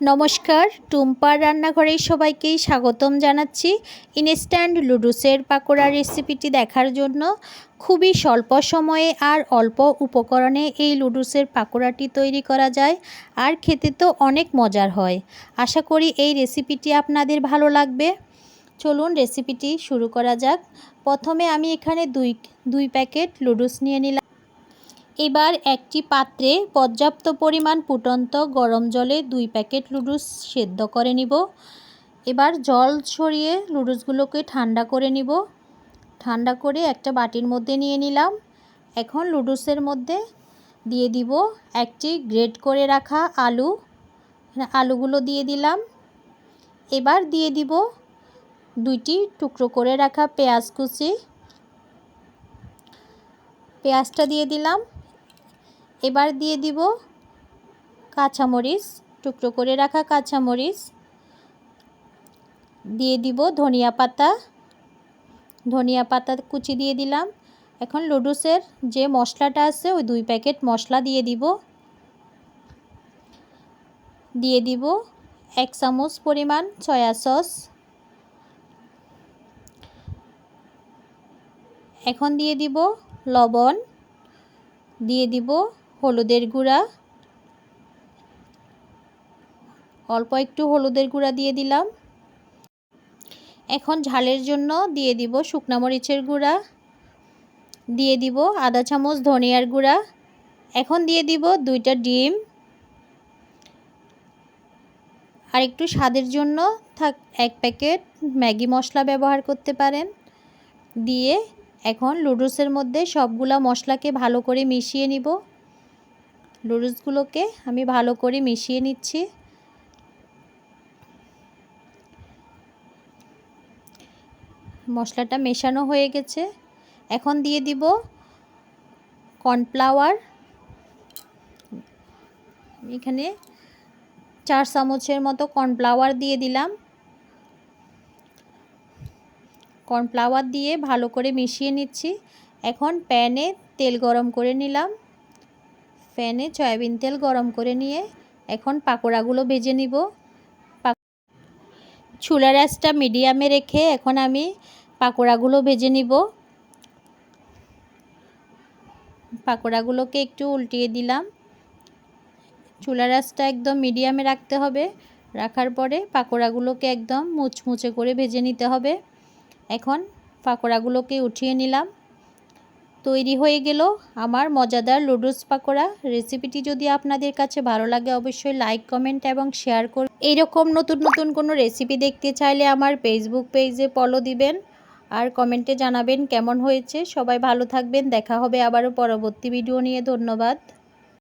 নমস্কার, টুম্পার রান্নাঘরের সবাইকেই স্বাগতম জানাচ্ছি ইনস্ট্যান্ট লুডুসের পাকোড়া রেসিপিটি দেখার জন্য। খুবই স্বল্প সময়ে আর অল্প উপকরণে এই লুডুসের পাকোড়াটি তৈরি করা যায় আর খেতে তো অনেক মজার হয়। আশা করি এই রেসিপিটি আপনাদের ভালো লাগবে। চলুন রেসিপিটি শুরু করা যাক। প্রথমে আমি এখানে দুই দুই প্যাকেট লুডুস নিয়ে নিলাম। এবার একটি পাত্রে পর্যাপ্ত পরিমাণ ফুটন্ত গরম জলে দুই প্যাকেট লুডুস সেদ্ধ করে নিব। এবার জল ছড়িয়ে লুডুসগুলোকে ঠান্ডা করে নিব। ঠান্ডা করে একটা বাটির মধ্যে নিয়ে নিলাম। এখন লুডুসের মধ্যে দিয়ে দিব একটি গ্রেড করে রাখা আলু। আলুগুলো দিয়ে দিলাম। এবার দিয়ে দিব দুইটি টুকরো করে রাখা পেঁয়াজ কুচি। পেঁয়াজটা দিয়ে দিলাম। এবার দিয়ে দিব কাঁচামরিচ, টুকরো করে রাখা কাঁচামরিচ। দিয়ে দিব ধনিয়া পাতা। ধনিয়া পাতা কুচি দিয়ে দিলাম। এখন লুডুসের যে মশলাটা আছে, ওই দুই প্যাকেট মশলা দিয়ে দিব। দিয়ে দিব এক চামচ পরিমাণ সয়া সস। এখন দিয়ে দিব লবণ। দিয়ে দিব হলুদের গুঁড়া। অল্প একটু হলুদের গুঁড়া দিয়ে দিলাম। এখন ঝালের জন্য দিয়ে দিব শুকনা মরিচের গুঁড়া। দিয়ে দিব আধা চামচ ধনিয়ার গুঁড়া। এখন দিয়ে দিব দুইটা ডিম। আর একটু স্বাদের জন্য থাক, এক প্যাকেট ম্যাগি মশলা ব্যবহার করতে পারেন। দিয়ে এখন লুডুসের মধ্যে সবগুলা মশলাকে ভালো করে মিশিয়ে নিব। লুডুসগুলোকে আমি ভালো করে মিশিয়ে নিচ্ছি। মশলাটা মেশানো হয়ে গেছে। এখন দিয়ে দিব কর্নফ্লাওয়ার। এখানে চার চামচের মতো কর্নফ্লাওয়ার দিয়ে দিলাম। কর্নফ্লাওয়ার দিয়ে ভালো করে মিশিয়ে নিচ্ছি। এখন প্যানে তেল গরম করে নিলাম। প্যানে সয়াবিন তেল গরম করে নিয়ে এখন পাকোড়াগুলো ভেজে নিব। চুলা রাসটা মিডিয়ামে রেখে এখন আমি পাকোড়াগুলো ভেজে নিব। পাকোড়াগুলোকে একটু উল্টিয়ে দিলাম। চুলা রাসটা একদম মিডিয়ামে রাখতে হবে। রাখার পরে পাকোড়াগুলোকে একদম মুচমুচে করে ভেজে নিতে হবে। এখন পাকোড়াগুলোকে উঠিয়ে নিলাম। তৈরি হয়ে গেল আমার মজাদার লুডুস পাকোড়া। রেসিপিটি যদি আপনাদের কাছে ভালো লাগে, অবশ্যই লাইক, কমেন্ট এবং শেয়ার করুন। এইরকম নতুন নতুন কোনো রেসিপি দেখতে চাইলে আমার ফেসবুক পেজে ফলো দিবেন আর কমেন্টে জানাবেন কেমন হয়েছে। সবাই ভালো থাকবেন, দেখা হবে আবারও পরবর্তী ভিডিও নিয়ে। ধন্যবাদ।